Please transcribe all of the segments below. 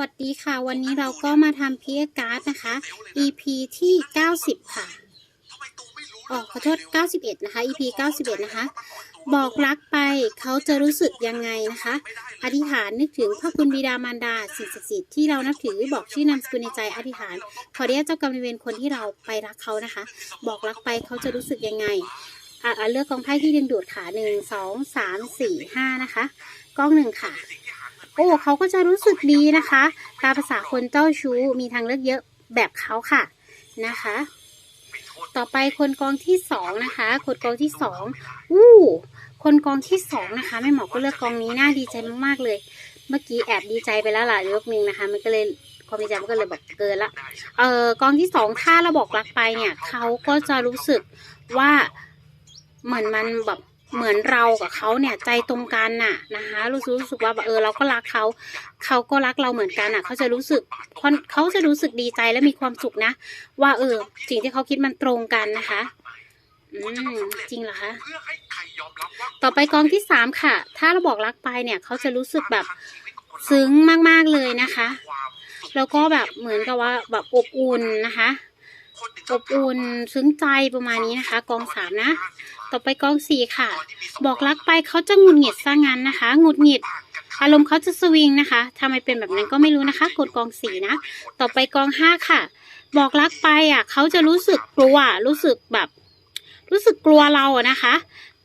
วัสดีค่ะ วันนี้เราก็มาทำพีเอการ์ดนะคะ EP ที่ 90 ค่ะออขอโทษ 91 นะคะ EP 91 นะคะ บอกรักไปเขาจะรู้สึกยังไงนะคะ อธิษฐานนึกถึงพระคุณบิดามารดาสิ่งศักดิ์สิทธิ์ที่เรานับถือบอกชื่อนามสกุลในใจอธิษฐาน ขอเรียกเจ้ากรรมนายเวรคนที่เราไปรักเขานะคะ บอกรักไปเขาจะรู้สึกยังไงอะอะเลือกกองไพ่ที่ดึงดูดค่ะหนึ่งสองสามสี่ห้านะคะกล้องหนึ่งค่ะ โอ้เขาก็จะรู้สึกดีนะคะ ตามภาษาคนเจ้าชู้มีทางเลือกเยอะแบบเขาค่ะนะคะ ต่อไปคนกองที่สองนะคะคนกองที่สองอู้คนกองที่สองนะคะแม่หมอก็เลือกกองนี้น่าดีใจมากๆเลย เมื่อกี้แอบดีใจไปแล้วล่ะยกนึงนะคะ มันก็เลยความดีใจมันก็เลยแบบเกินละเอ่อกองที่สองถ้าเราบอกรักไปเนี่ยเขาก็จะรู้สึกว่าเหมือนมันแบบ เหมือนเรากับเขาเนี่ยใจตรงกันน่ะนะคะรู้สึกรู้สึกว่าเออเราก็รักเขาเขาก็รักเราเหมือนกันน่ะเขาจะรู้สึกเขาจะรู้สึกดีใจและมีความสุขนะ ว่าเออสิ่งที่เขาคิดมันตรงกันนะคะอืมจริงเหรอคะต่อไปกองที่สามค่ะ ถ้าเราบอกรักไปเนี่ยเขาจะรู้สึกแบบซึ้งมากๆเลยนะคะ แล้วก็แบบเหมือนกับว่าแบบอบอุ่นนะคะ อบอุ่นซึ้งใจประมาณนี้นะคะ กองสามนะ ต่อไปกองสี่ค่ะ บอกรักไปเขาจะหงุดหงิดซะงั้นนะคะหงุดหงิด อารมณ์เขาจะสวิงนะคะทำไมเป็นแบบนั้นก็ไม่รู้นะคะ กดกองสี่นะ ต่อไปกองห้าค่ะ บอกรักไปอะเขาจะรู้สึกกลัวรู้สึกแบบ รู้สึกกลัวเราอะนะคะ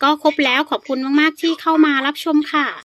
ก็ครบแล้วขอบคุณมากๆที่เข้ามารับชมค่ะ